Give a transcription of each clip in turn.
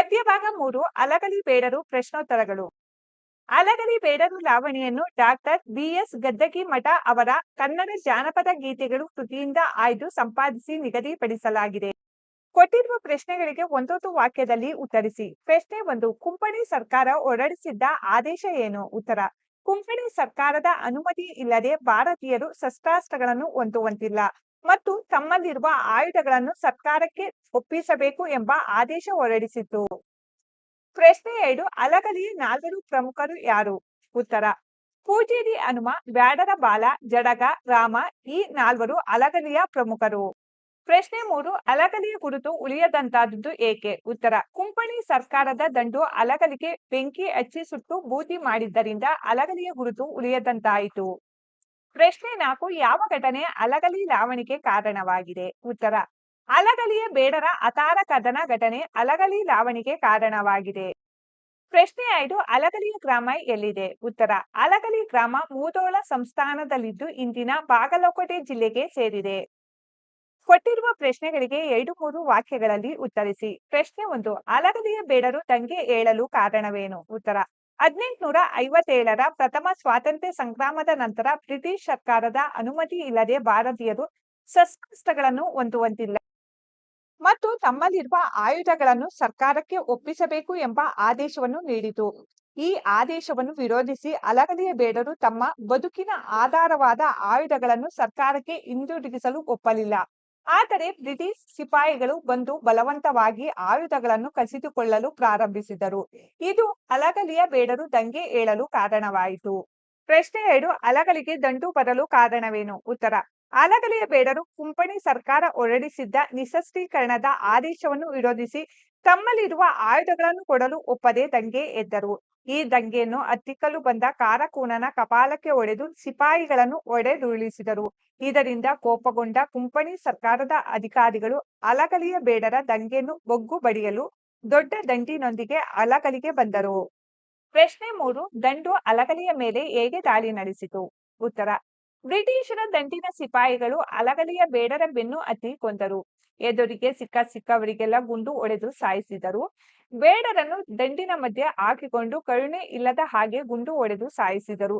ಪದ್ಯಭಾಗ ಮೂರು, ಅಲಗಲಿ ಬೇಡರು ಪ್ರಶ್ನೋತ್ತರಗಳು. ಅಲಗಲಿ ಬೇಡರು ಲಾವಣಿಯನ್ನು ಡಾಕ್ಟರ್ ಬಿಎಸ್ ಗದ್ದಗಿ ಮಠ ಅವರ ಕನ್ನಡ ಜಾನಪದ ಗೀತೆಗಳು ಕೃತಿಯಿಂದ ಆಯ್ದು ಸಂಪಾದಿಸಿ ನಿಗದಿಪಡಿಸಲಾಗಿದೆ. ಕೊಟ್ಟಿರುವ ಪ್ರಶ್ನೆಗಳಿಗೆ ಒಂದೊಂದು ವಾಕ್ಯದಲ್ಲಿ ಉತ್ತರಿಸಿ. ಪ್ರಶ್ನೆ ಒಂದು, ಕುಂಪಣಿ ಸರ್ಕಾರ ಹೊರಡಿಸಿದ್ದ ಆದೇಶ ಏನು? ಉತ್ತರ, ಕುಂಪಣಿ ಸರ್ಕಾರದ ಅನುಮತಿ ಇಲ್ಲದೆ ಭಾರತೀಯರು ಶಸ್ತ್ರಾಸ್ತ್ರಗಳನ್ನು ಹೊಂದುವಂತಿಲ್ಲ. ಮತ್ತು ತಮ್ಮಲ್ಲಿರುವ ಆಯುಧಗಳನ್ನು ಸರ್ಕಾರಕ್ಕೆ ಒಪ್ಪಿಸಬೇಕು ಎಂಬ ಆದೇಶ ಹೊರಡಿಸಿತು ಪ್ರಶ್ನೆ ಎರಡು, ಅಲಗಲಿಯ ನಾಲ್ವರು ಪ್ರಮುಖರು ಯಾರು? ಉತ್ತರ, ಪೂಜೇರಿ ಹನುಮ, ಬ್ಯಾಡರ ಬಾಲ, ಜಡಗ, ರಾಮ, ಈ ನಾಲ್ವರು ಅಲಗಲಿಯ ಪ್ರಮುಖರು. ಪ್ರಶ್ನೆ ಮೂರು, ಅಲಗಲಿಯ ಗುರುತು ಉಳಿಯದಂತಾದದ್ದು ಏಕೆ? ಉತ್ತರ, ಕುಂಪಣಿ ಸರ್ಕಾರದ ದಂಡು ಅಲಗಲಿಗೆ ಬೆಂಕಿ ಹಚ್ಚಿ ಸುಟ್ಟು ಬೂದಿ ಮಾಡಿದ್ದರಿಂದ ಅಲಗಲಿಯ ಗುರುತು ಉಳಿಯದಂತಾಯಿತು. ಪ್ರಶ್ನೆ ನಾಲ್ಕು, ಯಾವ ಘಟನೆ ಅಲಗಲಿ ಲಾವಣಿಗೆ ಕಾರಣವಾಗಿದೆ? ಉತ್ತರ, ಅಲಗಲಿಯ ಬೇಡರ ಅತಾರ ಕದನ ಘಟನೆ ಅಲಗಲಿ ಲಾವಣಿಗೆ ಕಾರಣವಾಗಿದೆ. ಪ್ರಶ್ನೆ ಐದು, ಅಲಗಲಿಯ ಗ್ರಾಮ ಎಲ್ಲಿದೆ? ಉತ್ತರ, ಅಲಗಲಿ ಗ್ರಾಮ ಮೂದೋಳ ಸಂಸ್ಥಾನದಲ್ಲಿದ್ದು ಇಂದಿನ ಬಾಗಲಕೋಟೆ ಜಿಲ್ಲೆಗೆ ಸೇರಿದೆ. ಕೊಟ್ಟಿರುವ ಪ್ರಶ್ನೆಗಳಿಗೆ ಎರಡು, ಮೂರು ವಾಕ್ಯಗಳಲ್ಲಿ ಉತ್ತರಿಸಿ. ಪ್ರಶ್ನೆ ಒಂದು, ಅಲಗಲಿಯ ಬೇಡರು ದಂಗೆ ಏಳಲು ಕಾರಣವೇನು? ಉತ್ತರ ಹದಿನೆಂಟುನೂರ ಐವತ್ತೇಳರ ಪ್ರಥಮ ಸ್ವಾತಂತ್ರ್ಯ ಸಂಗ್ರಾಮದ ನಂತರ ಬ್ರಿಟಿಷ್ ಸರ್ಕಾರದ ಅನುಮತಿ ಇಲ್ಲದೆ ಭಾರತೀಯರು ಶಸ್ತ್ರಾಸ್ತ್ರಗಳನ್ನು ಹೊಂದುವಂತಿಲ್ಲ. ಮತ್ತು ತಮ್ಮಲ್ಲಿರುವ ಆಯುಧಗಳನ್ನು ಸರ್ಕಾರಕ್ಕೆ ಒಪ್ಪಿಸಬೇಕು ಎಂಬ ಆದೇಶವನ್ನು ನೀಡಿತು. ಈ ಆದೇಶವನ್ನು ವಿರೋಧಿಸಿ ಅಲಗಲಿಯ ಬೇಡರು ತಮ್ಮ ಬದುಕಿನ ಆಧಾರವಾದ ಆಯುಧಗಳನ್ನು ಸರ್ಕಾರಕ್ಕೆ ಹಿಂದಿರುಗಿಸಲು ಒಪ್ಪಲಿಲ್ಲ. ಆದರೆ ಬ್ರಿಟಿಷ್ ಸಿಪಾಯಿಗಳು ಬಂದು ಬಲವಂತವಾಗಿ ಆಯುಧಗಳನ್ನು ಕಸಿದುಕೊಳ್ಳಲು ಪ್ರಾರಂಭಿಸಿದರು. ಇದು ಅಲಗಲಿಯ ಬೇಡರು ದಂಗೆ ಏಳಲು ಕಾರಣವಾಯಿತು. ಪ್ರಶ್ನೆ ಎರಡು, ಅಲಗಲಿಗೆ ದಂಡು ಬರಲು ಕಾರಣವೇನು? ಉತ್ತರ, ಅಲಗಲಿಯ ಬೇಡರು ಕುಂಪಣಿ ಸರ್ಕಾರ ಹೊರಡಿಸಿದ್ದ ನಿಶಸ್ತ್ರೀಕರಣದ ಆದೇಶವನ್ನು ವಿರೋಧಿಸಿ ತಮ್ಮಲ್ಲಿರುವ ಆಯುಧಗಳನ್ನು ಕೊಡಲು ಒಪ್ಪದೆ ದಂಗೆ ಎದ್ದರು. ಈ ದಂಗೆಯನ್ನು ಹತ್ತಿಕ್ಕಲು ಬಂದ ಕಾರಕೂನನ ಕಪಾಲಕ್ಕೆ ಒಡೆದು ಸಿಪಾಯಿಗಳನ್ನು ಒಡೆದುರುಳಿಸಿದರು. ಇದರಿಂದ ಕೋಪಗೊಂಡ ಕುಂಪಣಿ ಸರ್ಕಾರದ ಅಧಿಕಾರಿಗಳು ಅಲಗಲಿಯ ಬೇಡರ ದಂಗೆಯನ್ನು ಬೊಗ್ಗು ಬಡಿಯಲು ದೊಡ್ಡ ದಂಡಿನೊಂದಿಗೆ ಅಲಗಲಿಗೆ ಬಂದರು. ಪ್ರಶ್ನೆ ಮೂರು, ದಂಡು ಅಲಗಲಿಯ ಮೇಲೆ ಹೇಗೆ ದಾಳಿ ನಡೆಸಿತು? ಉತ್ತರ ಬ್ರಿಟಿಷರ ದಂಟಿನ ಸಿಪಾಯಿಗಳು ಅಲಗಲಿಯ ಬೇಡರ ಬೆನ್ನು ಹತ್ತಿ ಕೊಂದರು. ಎದುರಿಗೆ ಸಿಕ್ಕ ಸಿಕ್ಕವರಿಗೆಲ್ಲ ಗುಂಡು ಒಡೆದು ಸಾಯಿಸಿದರು. ಬೇಡರನ್ನು ದಂಡಿನ ಮಧ್ಯೆ ಹಾಕಿಕೊಂಡು ಕರುಣೆ ಇಲ್ಲದ ಹಾಗೆ ಗುಂಡು ಒಡೆದು ಸಾಯಿಸಿದರು.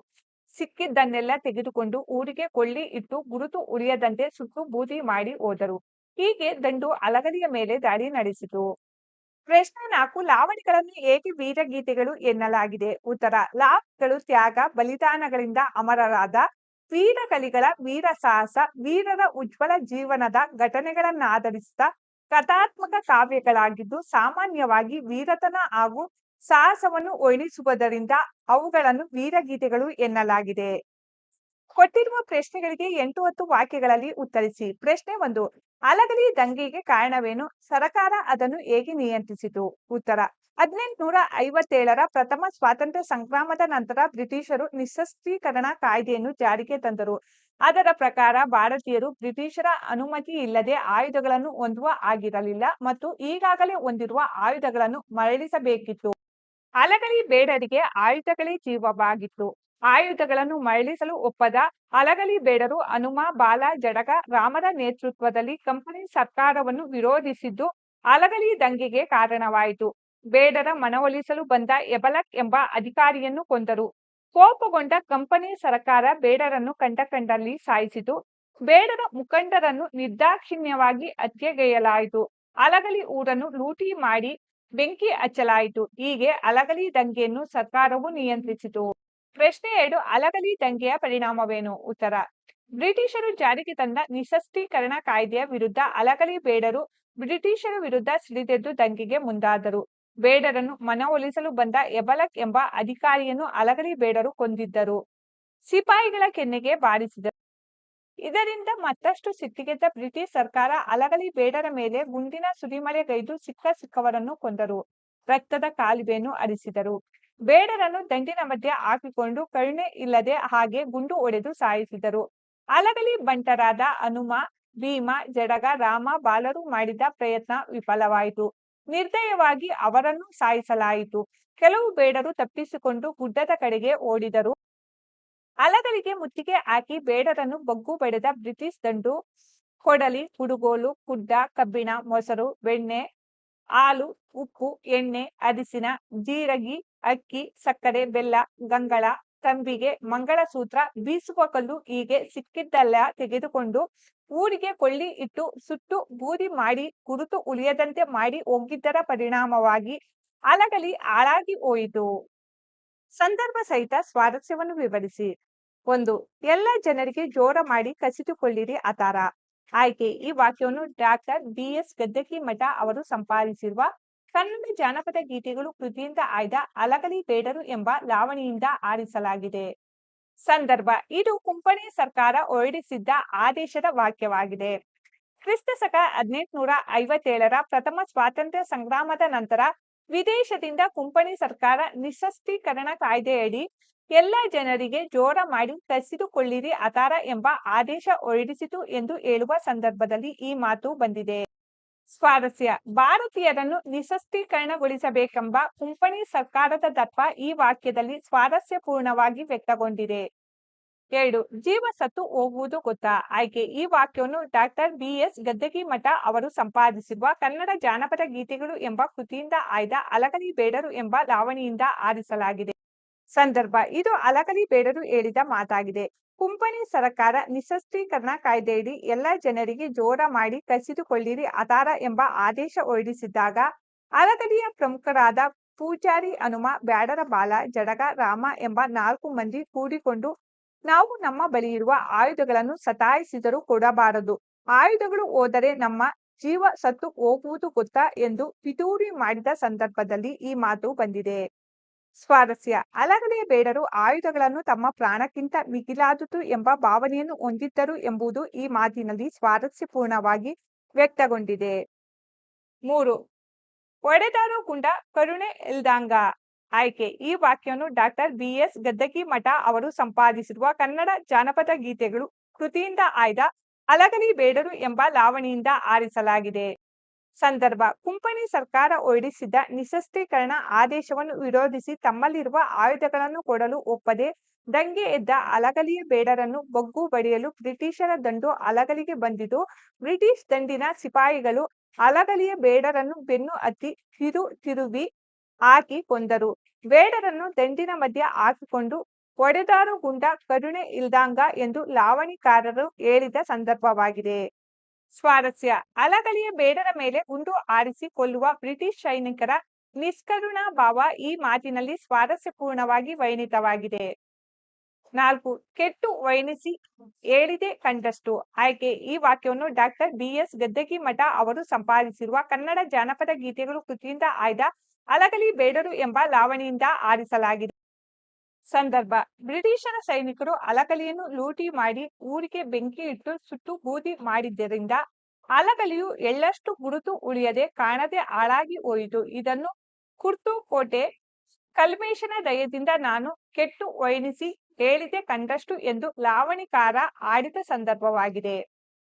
ಸಿಕ್ಕಿದ್ದನ್ನೆಲ್ಲ ತೆಗೆದುಕೊಂಡು ಊರಿಗೆ ಕೊಳ್ಳಿ ಇಟ್ಟು ಗುರುತು ಉಳಿಯದಂತೆ ಸುಟ್ಟು ಬೂದಿ ಮಾಡಿ ಹೋದರು. ಹೀಗೆ ದಂಡು ಅಲಗಲಿಯ ಮೇಲೆ ದಾಳಿ ನಡೆಸಿತು. ಪ್ರಶ್ನೆ ನಾಲ್ಕು ಲಾವಣಿಗಳನ್ನು ಹೇಗೆ ವೀರಗೀತೆಗಳು ಎನ್ನಲಾಗಿದೆ? ಉತ್ತರ, ಲಾವಣಿಗಳು ತ್ಯಾಗ, ಬಲಿದಾನಗಳಿಂದ ಅಮರರಾದ ವೀರ ಕಲಿಗಳ ವೀರ ಸಾಹಸ ವೀರರ ಉಜ್ವಲ ಜೀವನದ ಘಟನೆಗಳನ್ನಾಧರಿಸಿದ ಕಥಾತ್ಮಕ ಕಾವ್ಯಗಳಾಗಿದ್ದು ಸಾಮಾನ್ಯವಾಗಿ ವೀರತನ ಹಾಗೂ ಸಾಹಸವನ್ನು ವರ್ಣಿಸುವುದರಿಂದ ಅವುಗಳನ್ನು ವೀರಗೀತೆಗಳು ಎನ್ನಲಾಗಿದೆ. ಕೊಟ್ಟಿರುವ ಪ್ರಶ್ನೆಗಳಿಗೆ ಎಂಟು ಹತ್ತು ವಾಕ್ಯಗಳಲ್ಲಿ ಉತ್ತರಿಸಿ. ಪ್ರಶ್ನೆ ಒಂದು, ಅಲಗಲಿ ದಂಗೆಗೆ ಕಾರಣವೇನು? ಸರಕಾರ ಅದನ್ನು ಹೇಗೆ ನಿಯಂತ್ರಿಸಿತು? ಉತ್ತರ, ಹದಿನೆಂಟುನೂರ ಐವತ್ತೇಳರ ಪ್ರಥಮ ಸ್ವಾತಂತ್ರ್ಯ ಸಂಗ್ರಾಮದ ನಂತರ ಬ್ರಿಟಿಷರು ನಿಶಸ್ತ್ರೀಕರಣ ಕಾಯ್ದೆಯನ್ನು ಜಾರಿಗೆ ತಂದರು. ಅದರ ಪ್ರಕಾರ ಭಾರತೀಯರು ಬ್ರಿಟಿಷರ ಅನುಮತಿ ಇಲ್ಲದೆ ಆಯುಧಗಳನ್ನು ಹೊಂದುವ ಆಗಿರಲಿಲ್ಲ ಮತ್ತು ಈಗಾಗಲೇ ಹೊಂದಿರುವ ಆಯುಧಗಳನ್ನು ಮರಳಿಸಬೇಕಿತ್ತು. ಅಲಗಲಿ ಬೇಡರಿಗೆ ಆಯುಧಗಳೇ ಜೀವವಾಗಿತ್ತು. ಆಯುಧಗಳನ್ನು ಮರಳಿಸಲು ಒಪ್ಪದ ಅಲಗಲಿ ಬೇಡರು ಹನುಮ, ಬಾಲ, ಜಡಗ ರಾಮರ ನೇತೃತ್ವದಲ್ಲಿ ಕಂಪನಿ ಸರ್ಕಾರವನ್ನು ವಿರೋಧಿಸಿದ್ದು ಅಲಗಲಿ ದಂಗೆಗೆ ಕಾರಣವಾಯಿತು. ಬೇಡರ ಮನವೊಲಿಸಲು ಬಂದ ಎಬಲಕ್ ಎಂಬ ಅಧಿಕಾರಿಯನ್ನು ಕೊಂದರು. ಕೋಪಗೊಂಡ ಕಂಪನಿ ಸರ್ಕಾರ ಬೇಡರನ್ನು ಕಂಡ ಕಂಡಲ್ಲಿ ಸಾಯಿಸಿತು. ಬೇಡರ ಮುಖಂಡರನ್ನು ನಿರ್ದಾಕ್ಷಿಣ್ಯವಾಗಿ ಹತ್ಯೆಗೈಯಲಾಯಿತು ಅಲಗಲಿ ಊರನ್ನು ಲೂಟಿ ಮಾಡಿ ಬೆಂಕಿ ಹಚ್ಚಲಾಯಿತು. ಹೀಗೆ ಅಲಗಲಿ ದಂಗೆಯನ್ನು ಸರ್ಕಾರವು ನಿಯಂತ್ರಿಸಿತು. ಪ್ರಶ್ನೆ ಎರಡು ಅಲಗಲಿ ದಂಗೆಯ ಪರಿಣಾಮವೇನು? ಉತ್ತರ, ಬ್ರಿಟಿಷರು ಜಾರಿಗೆ ತಂದ ನಿಶಸ್ತೀಕರಣ ಕಾಯ್ದೆಯ ವಿರುದ್ಧ ಅಲಗಲಿ ಬೇಡರು ಬ್ರಿಟಿಷರ ವಿರುದ್ಧ ಸಿಡಿದೆದ್ದು ದಂಗೆಗೆ ಮುಂದಾದರು. ಬೇಡರನ್ನು ಮನವೊಲಿಸಲು ಬಂದ ಎಬಲಕ್ ಎಂಬ ಅಧಿಕಾರಿಯನ್ನು ಅಲಗಲಿ ಬೇಡರು ಕೊಂದಿದ್ದರು. ಸಿಪಾಯಿಗಳ ಕೆನ್ನೆಗೆ ಬಾರಿಸಿದರು. ಇದರಿಂದ ಮತ್ತಷ್ಟು ಸಿಟ್ಟಿಗೆದ್ದ ಬ್ರಿಟಿಷ್ ಸರ್ಕಾರ ಅಲಗಲಿ ಬೇಡರ ಮೇಲೆ ಗುಂಡಿನ ಸುರಿಮಳೆಗೈದು ಸಿಕ್ಕ ಸಿಕ್ಕವರನ್ನು ಕೊಂದರು. ರಕ್ತದ ಕಾಲುವೆಯನ್ನು ಹರಿಸಿದರು ಬೇಡರನ್ನು ದಂಡಿನ ಮಧ್ಯೆ ಹಾಕಿಕೊಂಡು ಕರುಣೆ ಇಲ್ಲದೆ ಹಾಗೆ ಗುಂಡು ಒಡೆದು ಸಾಯಿಸಿದರು. ಅಲಗಲಿ ಬಂಟರಾದ ಹನುಮ, ಭೀಮ, ಜಡಗ, ರಾಮ, ಬಾಲರು ಮಾಡಿದ ಪ್ರಯತ್ನ ವಿಫಲವಾಯಿತು. ನಿರ್ದಯವಾಗಿ ಅವರನ್ನು ಸಾಯಿಸಲಾಯಿತು. ಕೆಲವು ಬೇಡರು ತಪ್ಪಿಸಿಕೊಂಡು ಗುಡ್ಡದ ಕಡೆಗೆ ಓಡಿದರು. ಅಲಗಲಿಗೆ ಮುತ್ತಿಗೆ ಹಾಕಿ ಬೇಡರನ್ನು ಬಗ್ಗು ಬಡೆದ ಬ್ರಿಟಿಷ್ ದಂಡು, ಕೊಡಲಿ, ಕುಡುಗೋಲು, ಕುಡ್ಡ, ಕಬ್ಬಿಣ, ಮೊಸರು, ಬೆಣ್ಣೆ, ಹಾಲು, ಉಪ್ಪು, ಎಣ್ಣೆ, ಅರಿಸಿನ, ಜೀರಗಿ ಅಕ್ಕಿ, ಸಕ್ಕರೆ, ಬೆಲ್ಲ, ಗಂಗಳ, ತಂಬಿಗೆ, ಮಂಗಳಸೂತ್ರ ಬೀಸುವ ಕಲ್ಲು ಹೀಗೆ ಸಿಕ್ಕಿದ್ದೆಲ್ಲ ತೆಗೆದುಕೊಂಡು ಊರಿಗೆ ಕೊಳ್ಳಿ ಇಟ್ಟು ಸುಟ್ಟು ಬೂದಿ ಮಾಡಿ ಗುರುತು ಉಳಿಯದಂತೆ ಮಾಡಿ ಹೋಗಿದ್ದರ ಪರಿಣಾಮವಾಗಿ ಅಲಗಲಿ ಹಾಳಾಗಿ ಹೋಯಿತು. ಸಂದರ್ಭ ಸಹಿತ ಸ್ವಾರಸ್ಯವನ್ನು ವಿವರಿಸಿ. ಒಂದು, ಎಲ್ಲ ಜನರಿಗೆ ಜೋರ ಮಾಡಿ ಕಸಿದುಕೊಳ್ಳಿರಿ ಅತಾರ ಆಯ್ಕೆ, ಈ ವಾಕ್ಯವನ್ನು ಡಾಕ್ಟರ್ ಬಿ ಎಸ್ ಗದ್ದಕಿ ಮಠ ಅವರು ಸಂಪಾದಿಸಿರುವ ಕನ್ನಡ ಜಾನಪದ ಗೀತೆಗಳು ಕೃತಿಯಿಂದ ಆಯ್ದ ಅಲಗಲಿ ಬೇಡರು ಎಂಬ ಲಾವಣಿಯಿಂದ ಆರಿಸಲಾಗಿದೆ. ಸಂದರ್ಭ, ಇದು ಕುಂಪಣಿ ಸರ್ಕಾರ ಹೊರಡಿಸಿದ್ದ ಆದೇಶದ ವಾಕ್ಯವಾಗಿದೆ. ಕ್ರಿಸ್ತ ಶಕ ಹದಿನೆಂಟುನೂರ ಐವತ್ತೇಳರ ಪ್ರಥಮ ಸ್ವಾತಂತ್ರ್ಯ ಸಂಗ್ರಾಮದ ನಂತರ ವಿದೇಶದಿಂದ ಕುಂಪಣಿ ಸರ್ಕಾರ ನಿಶಸ್ತೀಕರಣ ಕಾಯ್ದೆಯಡಿ ಎಲ್ಲ ಜನರಿಗೆ ಜೋರ ಮಾಡಿ ಕಸಿದುಕೊಳ್ಳಿರಿ, ಅತಾರ ಎಂಬ ಆದೇಶ ಹೊರಡಿಸಿತು ಎಂದು ಹೇಳುವ ಸಂದರ್ಭದಲ್ಲಿ ಈ ಮಾತು ಬಂದಿದೆ. ಸ್ವಾರಸ್ಯ. ಭಾರತೀಯರನ್ನು ನಿಶಸ್ತೀಕರಣಗೊಳಿಸಬೇಕೆಂಬ ಕುಂಪಣಿ ಸರ್ಕಾರದ ತತ್ವ ಈ ವಾಕ್ಯದಲ್ಲಿ ಸ್ವಾರಸ್ಯಪೂರ್ಣವಾಗಿ ವ್ಯಕ್ತಗೊಂಡಿದೆ. ಎರಡು, ಜೀವ ಸತ್ತು ಹೋಗುವುದು ಗೊತ್ತಾ? ಆಯ್ಕೆ, ಈ ವಾಕ್ಯವನ್ನು ಡಾಕ್ಟರ್ ಬಿ ಎಸ್ ಗದ್ದಗಿ ಮಠ ಅವರು ಸಂಪಾದಿಸಿರುವ ಕನ್ನಡ ಜಾನಪದ ಗೀತೆಗಳು ಎಂಬ ಕೃತಿಯಿಂದ ಆಯ್ದ ಅಲಗಲಿ ಬೇಡರು ಎಂಬ ಲಾವಣಿಯಿಂದ ಆರಿಸಲಾಗಿದೆ. ಸಂದರ್ಭ, ಇದು ಅಲಗಲಿ ಬೇಡರು ಹೇಳಿದ ಮಾತಾಗಿದೆ. ಕುಂಪಣಿ ಸರ್ಕಾರ ನಿಶಸ್ತ್ರೀಕರಣ ಕಾಯ್ದೆಯಡಿ ಎಲ್ಲ ಜನರಿಗೆ ಜೋರ ಮಾಡಿ ಕಸಿದುಕೊಳ್ಳಿರಿ ಅತಾರ ಎಂಬ ಆದೇಶ ಹೊರಡಿಸಿದ್ದಾಗ ಅರಗಡಿಯ ಪ್ರಮುಖರಾದ ಪೂಜಾರಿ ಹನುಮ ಬ್ಯಾಡರ ಬಾಲ ಜಡಗ, ರಾಮ ಎಂಬ ನಾಲ್ಕು ಮಂದಿ ಕೂಡಿಕೊಂಡು ನಾವು ನಮ್ಮ ಬಳಿ ಇರುವ ಆಯುಧಗಳನ್ನು ಸತಾಯಿಸಿದರೂ ಕೊಡಬಾರದು. ಆಯುಧಗಳು ಹೋದರೆ ನಮ್ಮ ಜೀವ ಸತ್ತು ಹೋಗುವುದು ಗೊತ್ತಾ ಎಂದು ಪಿತೂರಿ ಮಾಡಿದ ಸಂದರ್ಭದಲ್ಲಿ ಈ ಮಾತು ಬಂದಿದೆ. ಸ್ವಾರಸ್ಯ. ಅಲಗನೇ ಬೇಡರು ಆಯುಧಗಳನ್ನು ತಮ್ಮ ಪ್ರಾಣಕ್ಕಿಂತ ಮಿಗಿಲಾದುದು ಎಂಬ ಭಾವನೆಯನ್ನು ಹೊಂದಿದ್ದರು ಎಂಬುದು ಈ ಮಾತಿನಲ್ಲಿ ಸ್ವಾರಸ್ಯಪೂರ್ಣವಾಗಿ ವ್ಯಕ್ತಗೊಂಡಿದೆ. ಮೂರು ಒಡೆದಾರು ಗುಂಡ, ಕರುಣೆ ಎಲ್ದಾಂಗ ಆಯ್ಕೆ. ಈ ವಾಕ್ಯವನ್ನು ಡಾಕ್ಟರ್ ಬಿ. ಎಸ್. ಗದ್ದಗಿ ಮಠ ಅವರು ಸಂಪಾದಿಸಿರುವ ಕನ್ನಡ ಜಾನಪದ ಗೀತೆಗಳು ಕೃತಿಯಿಂದ ಆಯ್ದ ಅಲಗಲಿ ಬೇಡರು ಎಂಬ ಲಾವಣಿಯಿಂದ ಆರಿಸಲಾಗಿದೆ. ಸಂದರ್ಭ. ಕುಂಪಣಿ ಸರ್ಕಾರ ಹೊರಡಿಸಿದ್ದ ನಿಶಸ್ತ್ರೀಕರಣ ಆದೇಶವನ್ನು ವಿರೋಧಿಸಿ ತಮ್ಮಲ್ಲಿರುವ ಆಯುಧಗಳನ್ನು ಕೊಡಲು ಒಪ್ಪದೆ ದಂಗೆ ಎದ್ದ ಅಲಗಲಿಯ ಬೇಡರನ್ನು ಬಗ್ಗು ಬಡಿಯಲು ಬ್ರಿಟಿಷರ ದಂಡು ಅಲಗಲಿಗೆ ಬಂದಿದ್ದು ಬ್ರಿಟಿಷ್ ದಂಡಿನ ಸಿಪಾಯಿಗಳು ಅಲಗಲಿಯ ಬೇಡರನ್ನು ಬೆನ್ನು ಹತ್ತಿ ತಿರು ತಿರುವಿ ಹಾಕಿ ಕೊಂದರು. ಬೇಡರನ್ನು ದಂಡಿನ ಮಧ್ಯೆ ಹಾಕಿಕೊಂಡು ಒಡೆದಾರು ಗುಂಡ ಕರುಣೆ ಇಲ್ದಾಂಗ ಎಂದು ಲಾವಣಿಕಾರರು ಹೇಳಿದ ಸಂದರ್ಭವಾಗಿದೆ. ಸ್ವಾರಸ್ಯ. ಅಲಗಳಿಯ ಬೇಡರ ಮೇಲೆ ಗುಂಡು ಆರಿಸಿ ಕೊಲ್ಲುವ ಬ್ರಿಟಿಷ್ ಸೈನಿಕರ ನಿಷ್ಕರುಣಾ ಭಾವ ಈ ಮಾತಿನಲ್ಲಿ ಸ್ವಾರಸ್ಯಪೂರ್ಣವಾಗಿ ವರ್ಣಿತವಾಗಿದೆ. ನಾಲ್ಕು, ಕೆಟ್ಟು ವೈನಿಸಿ ಹೇಳಿದೆ ಕಂಡಷ್ಟು. ಆಯ್ಕೆ, ಈ ವಾಕ್ಯವನ್ನು ಡಾಕ್ಟರ್ ಬಿ. ಎಸ್. ಗದ್ದಗಿ ಮಠ ಅವರು ಸಂಪಾದಿಸಿರುವ ಕನ್ನಡ ಜಾನಪದ ಗೀತೆಗಳು ಕೃತಿಯಿಂದ ಆಯ್ದ ಅಲಗಲಿ ಬೇಡರು ಎಂಬ ಲಾವಣಿಯಿಂದ ಆರಿಸಲಾಗಿದೆ ಸಂದರ್ಭ. ಬ್ರಿಟಿಷರ ಸೈನಿಕರು ಅಲಗಲಿಯನ್ನು ಲೂಟಿ ಮಾಡಿ ಊರಿಗೆ ಬೆಂಕಿ ಇಟ್ಟು ಸುಟ್ಟು ಬೂದಿ ಮಾಡಿದ್ದರಿಂದ ಅಲಕಲಿಯು ಎಳ್ಳಷ್ಟು ಗುರುತು ಉಳಿಯದೆ ಕಾಣದೆ ಹಾಳಾಗಿ ಹೋಯಿತು. ಇದನ್ನು ಕುರ್ತು ಕೋಟೆ ಕಲ್ಮೇಶನ ದಯದಿಂದ ನಾನು ಕೆಟ್ಟು ವಯನಿಸಿ ಹೇಳಿದೆ ಕಂಡಷ್ಟು ಎಂದು ಲಾವಣಿಕಾರ ಆಡಿದ ಸಂದರ್ಭವಾಗಿದೆ.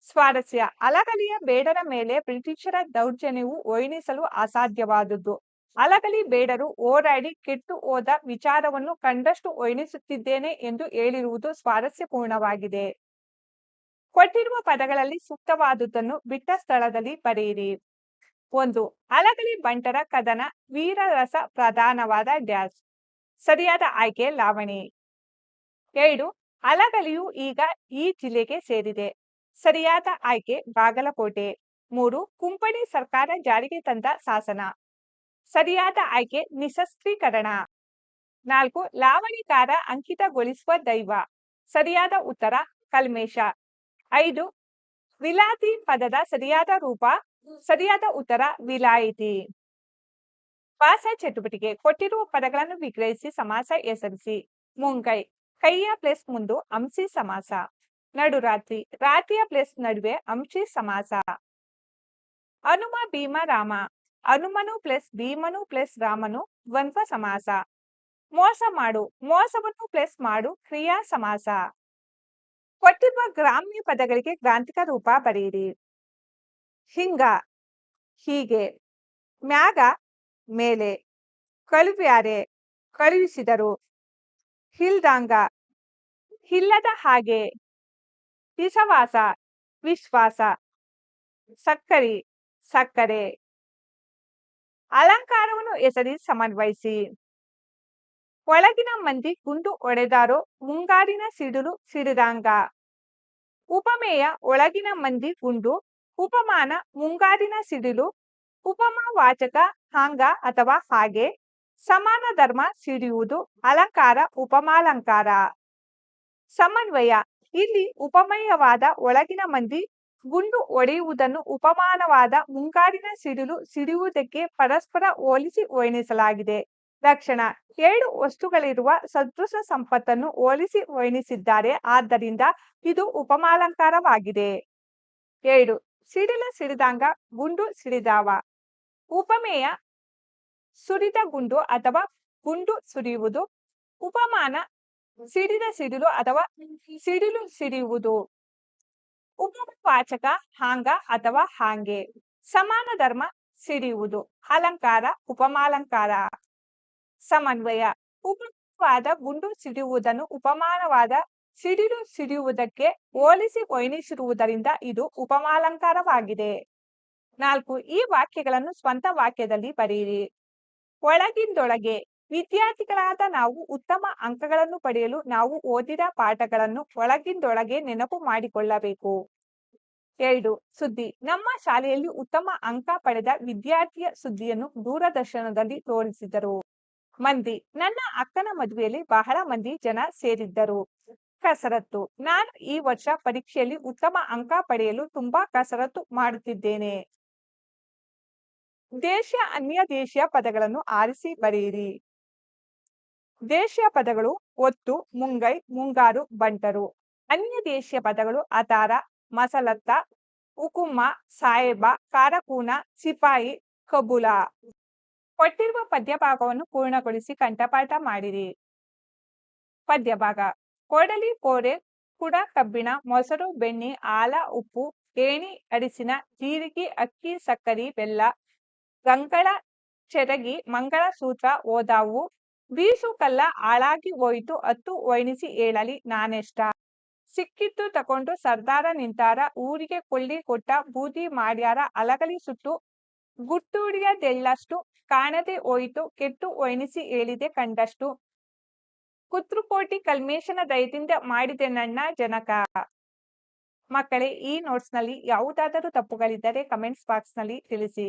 ಸ್ವಾರಸ್ಯ. ಅಲಗಲಿಯ ಬೇಡರ ಮೇಲೆ ಬ್ರಿಟಿಷರ ದೌರ್ಜನ್ಯವು ಒಯಣಿಸಲು ಅಸಾಧ್ಯವಾದುದು ಅಲಗಲಿ ಬೇಡರು ಓರಾಡಿ ಕೆಟ್ಟು ಹೋದ ವಿಚಾರವನ್ನು ಕಂಡಷ್ಟು ಒಯ್ಣಿಸುತ್ತಿದ್ದೇನೆ ಎಂದು ಹೇಳಿರುವುದು ಸ್ವಾರಸ್ಯಪೂರ್ಣವಾಗಿದೆ. ಕೊಟ್ಟಿರುವ ಪದಗಳಲ್ಲಿ ಸೂಕ್ತವಾದುದನ್ನು ಬಿಟ್ಟ ಸ್ಥಳದಲ್ಲಿ ಬರೆಯಿರಿ. ಒಂದು, ಅಲಗಲಿ ಬಂಟರ ಕದನ ವೀರರಸ ಪ್ರಧಾನವಾದ ಡ್ಯಾಶ್ ಸರಿಯಾದ ಆಯ್ಕೆ, ಲಾವಣಿ. ಎರಡು, ಅಲಗಲಿಯು ಈಗ ಈ ಜಿಲ್ಲೆಗೆ ಸೇರಿದೆ. ಸರಿಯಾದ ಆಯ್ಕೆ, ಬಾಗಲಕೋಟೆ. ಮೂರು, ಕುಂಪಣಿ ಸರ್ಕಾರ ಜಾರಿಗೆ ತಂದ ಶಾಸನ. ಸರಿಯಾದ ಆಯ್ಕೆ, ನಿಶಸ್ತ್ರೀಕರಣ. ನಾಲ್ಕು ಲಾವಣಿಕಾರ ಅಂಕಿತಗೊಳಿಸುವ ದೈವ. ಸರಿಯಾದ ಉತ್ತರ, ಕಲ್ಮೇಶ. ಐದು, ವಿಲಾತಿ ಪದದ ಸರಿಯಾದ ರೂಪ, ಸರಿಯಾದ ಉತ್ತರ, ವಿಲಾಯಿತಿ. ಪಾಸ ಚಟುವಟಿಕೆ, ಕೊಟ್ಟಿರುವ ಪದಗಳನ್ನು ವಿಗ್ರಹಿಸಿ ಸಮಾಸ ಹೆಸರಿಸಿ. ಮುಂಗೈ, ಕೈಯ ಪ್ಲಸ್ ಮುಂದು ಅಂಶಿ ಸಮಾಸ. ನಡುರಾತ್ರಿ ರಾತ್ರಿಯ ಪ್ಲಸ್ ನಡುವೆ ಅಂಶಿ ಸಮಾಸ. ಹನುಮ ಭೀಮ ರಾಮ. ಹನುಮನು ಪ್ಲಸ್ ಭೀಮನು ಪ್ಲಸ್ ರಾಮನು ದ್ವಂದ್ವ ಸಮಾಸ. ಮೋಸ ಮಾಡು, ಮೋಸವನ್ನು ಪ್ಲಸ್ ಮಾಡು, ಕ್ರಿಯಾ ಸಮಾಸ. ಕೊಟ್ಟಿರುವ ಗ್ರಾಮ್ಯ ಪದಗಳಿಗೆ ಗ್ರಾಂಥಿಕ ರೂಪ ಬರೆಯಿರಿ. ಹಿಂಗ, ಹೀಗೆ, ಮ್ಯಾಗ, ಮೇಲೆ, ಕಳುವ್ಯಾರೆ, ಕಳುಹಿಸಿದರು. ಹಿಲ್ದಾಂಗ ಹಿಲ್ಲದ ಹಾಗೆ ವಿಸವಾಸ ವಿಶ್ವಾಸ. ಸಕ್ಕರಿ, ಸಕ್ಕರೆ. ಅಲಂಕಾರವನ್ನು ಹೆಸರಿ ಸಮನ್ವಯಿಸಿ. ಒಳಗಿನ ಮಂದಿ ಗುಂಡು ಒಡೆದಾರೋ, ಮುಂಗಾರಿನ ಸಿಡಿಲು ಸಿಡಿದಾಂಗ. ಉಪಮೇಯ ಒಳಗಿನ ಮಂದಿ ಗುಂಡು, ಉಪಮಾನ ಮುಂಗಾರಿನ ಸಿಡಿಲು, ಉಪಮಾ ವಾಚಕ ಹಾಂಗ ಅಥವಾ ಹಾಗೆ, ಸಮಾನ ಧರ್ಮ ಸಿಡಿಯುವುದು ಅಲಂಕಾರ, ಉಪಮಾಲಂಕಾರ. ಸಮನ್ವಯ, ಇಲ್ಲಿ ಉಪಮೇಯವಾದ ಒಳಗಿನ ಮಂದಿ ಗುಂಡು ಒಡೆಯುವುದನ್ನು ಉಪಮಾನವಾದ ಮುಂಗಾರಿನ ಸಿಡಿಲು ಸಿಡಿಯುವುದಕ್ಕೆ ಪರಸ್ಪರ ಹೋಲಿಸಿ ವರ್ಣಿಸಲಾಗಿದೆ. ಲಕ್ಷಣ ಎರಡು ವಸ್ತುಗಳಿರುವ ಸದೃಶ ಸಂಪತ್ತನ್ನು ಹೋಲಿಸಿ ವರ್ಣಿಸಿದ್ದಾರೆ, ಆದ್ದರಿಂದ ಇದು ಉಪಮಾಲಂಕಾರವಾಗಿದೆ. ಏಳು ಸಿಡಿಲ ಸಿಡಿದಾಂಗ, ಗುಂಡು ಸಿಡಿದಾವ. ಉಪಮೇಯ, ಸುರಿದ ಗುಂಡು ಅಥವಾ ಗುಂಡು ಸುರಿಯುವುದು. ಉಪಮಾನ, ಸಿಡಿದ ಸಿಡಿಲು ಅಥವಾ ಸಿಡಿಲು ಸಿಡಿಯುವುದು. ಉಪವಾಚಕ ಹಾಂಗ ಅಥವಾ ಹಾಂಗೆ. ಸಮಾನ ಧರ್ಮ ಸಿಡಿಯುವುದು ಅಲಂಕಾರ, ಉಪಮಾಲಂಕಾರ. ಸಮನ್ವಯ. ಉಪವಾದ ಗುಂಡು ಸಿಡಿಯುವುದನ್ನು ಉಪಮಾನವಾದ ಸಿಡಿಲು ಸಿಡಿಯುವುದಕ್ಕೆ ಹೋಲಿಸಿ ಒಯ್ನಿಸಿರುವುದರಿಂದ ಇದು ಉಪಮಾಲಂಕಾರವಾಗಿದೆ. ನಾಲ್ಕು, ಈ ವಾಕ್ಯಗಳನ್ನು ಸ್ವಂತ ವಾಕ್ಯದಲ್ಲಿ ಬರೆಯಿರಿ. ಒಳಗಿಂದೊಳಗೆ. ವಿದ್ಯಾರ್ಥಿಗಳಾದ ನಾವು ಉತ್ತಮ ಅಂಕಗಳನ್ನು ಪಡೆಯಲು ನಾವು ಓದಿದ ಪಾಠಗಳನ್ನು ಒಳಗಿಂದೊಳಗೆ ನೆನಪು ಮಾಡಿಕೊಳ್ಳಬೇಕು. ಎರಡು, ಸುದ್ದಿ. ನಮ್ಮ ಶಾಲೆಯಲ್ಲಿ ಉತ್ತಮ ಅಂಕ ಪಡೆದ ವಿದ್ಯಾರ್ಥಿಯ ಸುದ್ದಿಯನ್ನು ದೂರದರ್ಶನದಲ್ಲಿ ತೋರಿಸಿದರು. ಮಂದಿ. ನನ್ನ ಅಕ್ಕನ ಮದುವೆಯಲ್ಲಿ ಬಹಳ ಮಂದಿ ಜನ ಸೇರಿದ್ದರು. ಕಸರತ್ತು. ನಾನು ಈ ವರ್ಷ ಪರೀಕ್ಷೆಯಲ್ಲಿ ಉತ್ತಮ ಅಂಕ ಪಡೆಯಲು ತುಂಬಾ ಕಸರತ್ತು ಮಾಡುತ್ತಿದ್ದೇನೆ. ದೇಶ, ಅನ್ಯ ದೇಶೀಯ ಪದಗಳನ್ನು ಆರಿಸಿ ಬರೆಯಿರಿ. ದೇಶೀಯ ಪದಗಳು ಒತ್ತು, ಮುಂಗೈ, ಮುಂಗಾರು, ಬಂಟರು. ಅನ್ಯ ದೇಶೀಯ ಪದಗಳು ಅತಾರ ಮಸಲತ್ತ, ಉಕುಮ ಸಾಹೇಬ ಕಾರಕೂನ, ಸಿಪಾಯಿ, ಕಬುಲ. ಕೊಟ್ಟಿರುವ ಪದ್ಯಭಾಗವನ್ನು ಪೂರ್ಣಗೊಳಿಸಿ ಕಂಠಪಾಠ ಮಾಡಿರಿ. ಪದ್ಯಭಾಗ. ಕೊಡಲಿ, ಕೋರೆ, ಕುಡ, ಕಬ್ಬಿಣ, ಮೊಸರು, ಬೆಣ್ಣೆ, ಆಲ, ಉಪ್ಪು, ಏಣಿ, ಅರಿಸಿನ, ಜೀರಿಗೆ, ಅಕ್ಕಿ, ಸಕ್ಕರೆ, ಬೆಲ್ಲ, ಗಂಗಳ, ಚೆರಗಿ ಮಂಗಳ ಸೂತ್ರ ಓದಾವು. ಬೀಸು ಕಲ್ಲ ಹಾಳಾಗಿ ಹೋಯಿತು ಅತ್ತು ಒಣಿಸಿ ಹೇಳಲಿ ನಾನೆಷ್ಟ? ಸಿಕ್ಕಿತ್ತು ತಕೊಂಡು ಸರ್ದಾರ ನಿಂತಾರ, ಊರಿಗೆ ಕೊಳ್ಳಿ ಕೊಟ್ಟ, ಬೂದಿ ಮಾಡ್ಯಾರ, ಅಲಗಲಿ ಸುಟ್ಟು ಗುಟ್ಟುಡಿಯದೆಳ್ಳಷ್ಟು ಕಾಣದೆ ಹೋಯಿತು, ಕೆಟ್ಟು ಒಣಿಸಿ ಹೇಳಿದೆ ಕಂಡಷ್ಟು. ಕುತ್ರುಕೋಟಿ ಕಲ್ಮೇಶನ ದಯದಿಂದ ಮಾಡಿದೆ ನನ್ನ ಜನಕ. ಮಕ್ಕಳೇ, ಈ ನೋಟ್ಸ್ನಲ್ಲಿ ಯಾವುದಾದರೂ ತಪ್ಪುಗಳಿದ್ದರೆ ಕಮೆಂಟ್ಸ್ ಬಾಕ್ಸ್ನಲ್ಲಿ ತಿಳಿಸಿ.